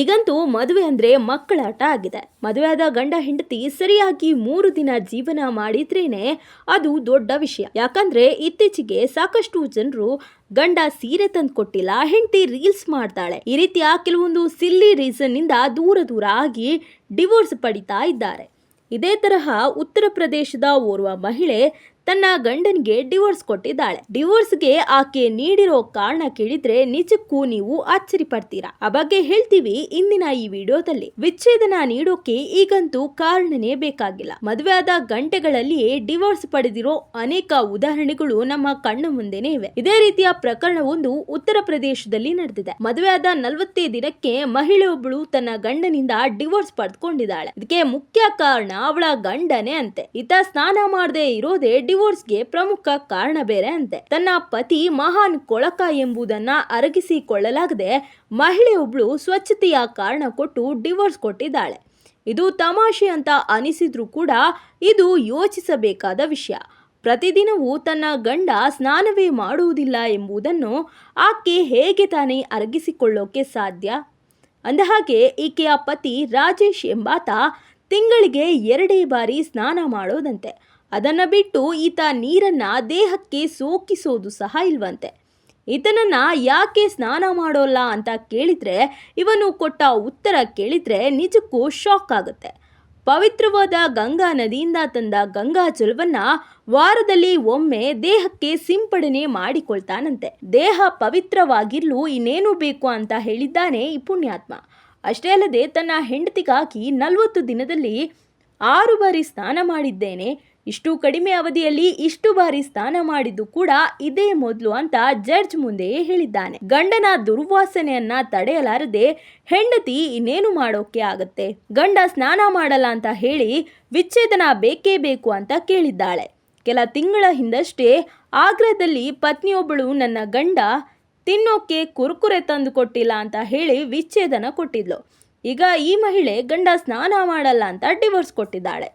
ಈಗಂತೂ ಮದುವೆ ಅಂದ್ರೆ ಮಕ್ಕಳಾಟ ಆಗಿದೆ. ಮದುವೆಯಾದ ಗಂಡ ಹೆಂಡತಿ ಸರಿಯಾಗಿ ಮೂರು ದಿನ ಜೀವನ ಮಾಡಿದ್ರೇನೆ ಅದು ದೊಡ್ಡ ವಿಷಯ. ಯಾಕಂದ್ರೆ ಇತ್ತೀಚೆಗೆ ಸಾಕಷ್ಟು ಜನರು ಗಂಡ ಸೀರೆ ತಂದು ಕೊಟ್ಟಿಲ್ಲ ಹೆಂಡತಿ ರೀಲ್ಸ್ ಮಾಡ್ತಾಳೆ. ಈ ರೀತಿಯ ಕೆಲವೊಂದು ಸಿಲ್ಲಿ ರೀಸನ್ನಿಂದ ದೂರ ದೂರ ಆಗಿ ಡಿವೋರ್ಸ್ ಪಡಿತಾ ಇದ್ದಾರೆ. ಇದೇ ತರಹ ಉತ್ತರ ಪ್ರದೇಶದ ಓರ್ವ ಮಹಿಳೆ ತನ್ನ ಗಂಡನಿಗೆ ಡಿವೋರ್ಸ್ ಕೊಟ್ಟಿದ್ದಾಳೆ. ಡಿವೋರ್ಸ್ಗೆ ಆಕೆ ನೀಡಿರೋ ಕಾರಣ ಕೇಳಿದ್ರೆ ನಿಜಕ್ಕೂ ನೀವು ಆಶ್ಚರ್ಯ ಪಡ್ತೀರಾ ಆ ಬಗ್ಗೆ ಹೇಳ್ತೀವಿ ಇಂದಿನ ಈ ವಿಡಿಯೋದಲ್ಲಿ. ವಿಚ್ಛೇದನ ನೀಡೋಕೆ ಈಗಂತೂ ಕಾರಣನೇ ಬೇಕಾಗಿಲ್ಲ. ಮದುವೆ ಆದ ಗಂಟೆಗಳಲ್ಲಿಯೇ ಡಿವೋರ್ಸ್ ಪಡೆದಿರೋ ಅನೇಕ ಉದಾಹರಣೆಗಳು ನಮ್ಮ ಕಣ್ಣ ಮುಂದೆನೇ ಇವೆ. ಇದೇ ರೀತಿಯ ಪ್ರಕರಣವೊಂದು ಉತ್ತರ ಪ್ರದೇಶದಲ್ಲಿ ನಡೆದಿದೆ. ಮದುವೆ ಆದ ನಲವತ್ತೇ ದಿನಕ್ಕೆ ಮಹಿಳೆಯೊಬ್ಬಳು ತನ್ನ ಗಂಡನಿಂದ ಡಿವೋರ್ಸ್ ಪಡೆದುಕೊಂಡಿದ್ದಾಳೆ. ಇದಕ್ಕೆ ಮುಖ್ಯ ಕಾರಣ ಅವಳ ಗಂಡನೇ ಅಂತೆ. ಈತ ಸ್ನಾನ ಮಾಡದೆ ಇರೋದೇ ಡಿವೋರ್ಸ್ಗೆ ಪ್ರಮುಖ ಕಾರಣ ಬೇರೆ ಅಂತೆ. ತನ್ನ ಪತಿ ಮಹಾನ್ ಕೊಳಕ ಎಂಬುದನ್ನ ಅರಗಿಸಿಕೊಳ್ಳಲಾಗದೆ ಮಹಿಳೆಯೊಬ್ಳು ಸ್ವಚ್ಛತೆಯ ಕಾರಣ ಕೊಟ್ಟು ಡಿವೋರ್ಸ್ ಕೊಟ್ಟಿದ್ದಾಳೆ. ಇದು ತಮಾಷೆ ಅಂತ ಅನಿಸಿದ್ರೂ ಕೂಡ ಇದು ಯೋಚಿಸಬೇಕಾದ ವಿಷಯ. ಪ್ರತಿದಿನವೂ ತನ್ನ ಗಂಡ ಸ್ನಾನವೇ ಮಾಡುವುದಿಲ್ಲ ಎಂಬುದನ್ನು ಆಕೆ ಹೇಗೆ ತಾನೇ ಅರಗಿಸಿಕೊಳ್ಳೋಕೆ ಸಾಧ್ಯ? ಅಂದಹಾಗೆ, ಈಕೆಯ ಪತಿ ರಾಜೇಶ್ ಎಂಬಾತ ತಿಂಗಳಿಗೆ ಎರಡೇ ಬಾರಿ ಸ್ನಾನ ಮಾಡೋದಂತೆ. ಅದನ್ನ ಬಿಟ್ಟು ಈತ ನೀರನ್ನು ದೇಹಕ್ಕೆ ಸೋಕಿಸೋದು ಸಹ ಇಲ್ವಂತೆ. ಈತನನ್ನು ಯಾಕೆ ಸ್ನಾನ ಮಾಡೋಲ್ಲ ಅಂತ ಕೇಳಿದರೆ, ಇವನು ಕೊಟ್ಟ ಉತ್ತರ ಕೇಳಿದರೆ ನಿಜಕ್ಕೂ ಶಾಕ್ ಆಗುತ್ತೆ. ಪವಿತ್ರವಾದ ಗಂಗಾ ನದಿಯಿಂದ ತಂದ ಗಂಗಾ ಜಲವನ್ನು ವಾರದಲ್ಲಿ ಒಮ್ಮೆ ದೇಹಕ್ಕೆ ಸಿಂಪಡಣೆ ಮಾಡಿಕೊಳ್ತಾನಂತೆ. ದೇಹ ಪವಿತ್ರವಾಗಿರಲು ಇನ್ನೇನು ಬೇಕು ಅಂತ ಹೇಳಿದ್ದಾನೆ ಈ ಪುಣ್ಯಾತ್ಮ. ಅಷ್ಟೇ ಅಲ್ಲದೆ ತನ್ನ ಹೆಂಡತಿಗಾಗಿ ನಲವತ್ತು ದಿನದಲ್ಲಿ ಆರು ಬಾರಿ ಸ್ನಾನ ಮಾಡಿದ್ದೇನೆ. ಇಷ್ಟು ಕಡಿಮೆ ಅವಧಿಯಲ್ಲಿ ಇಷ್ಟು ಬಾರಿ ಸ್ನಾನ ಮಾಡಿದ್ದು ಕೂಡ ಇದೇ ಮೊದಲು ಅಂತ ಜಡ್ಜ್ ಮುಂದೆಯೇ ಹೇಳಿದ್ದಾನೆ. ಗಂಡನ ದುರ್ವಾಸನೆಯನ್ನ ತಡೆಯಲಾರದೆ ಹೆಂಡತಿ ಇನ್ನೇನು ಮಾಡೋಕೆ ಆಗತ್ತೆ? ಗಂಡ ಸ್ನಾನ ಮಾಡಲ್ಲ ಅಂತ ಹೇಳಿ ವಿಚ್ಛೇದನ ಬೇಕೇ ಬೇಕು ಅಂತ ಕೇಳಿದ್ದಾಳೆ. ಕೆಲ ತಿಂಗಳ ಹಿಂದಷ್ಟೇ ಆಗ್ರಾದಲ್ಲಿ ಪತ್ನಿಯೊಬ್ಬಳು ನನ್ನ ಗಂಡ ತಿನ್ನೋಕೆ ಕುರುಕುರೆ ತಂದು ಕೊಟ್ಟಿಲ್ಲ ಅಂತ ಹೇಳಿ ವಿಚ್ಛೇದನ ಕೊಟ್ಟಿದ್ಲು. ಈಗ ಈ ಮಹಿಳೆ ಗಂಡ ಸ್ನಾನ ಮಾಡಲ್ಲ ಅಂತ ಡಿವೋರ್ಸ್ ಕೊಟ್ಟಿದ್ದಾಳೆ.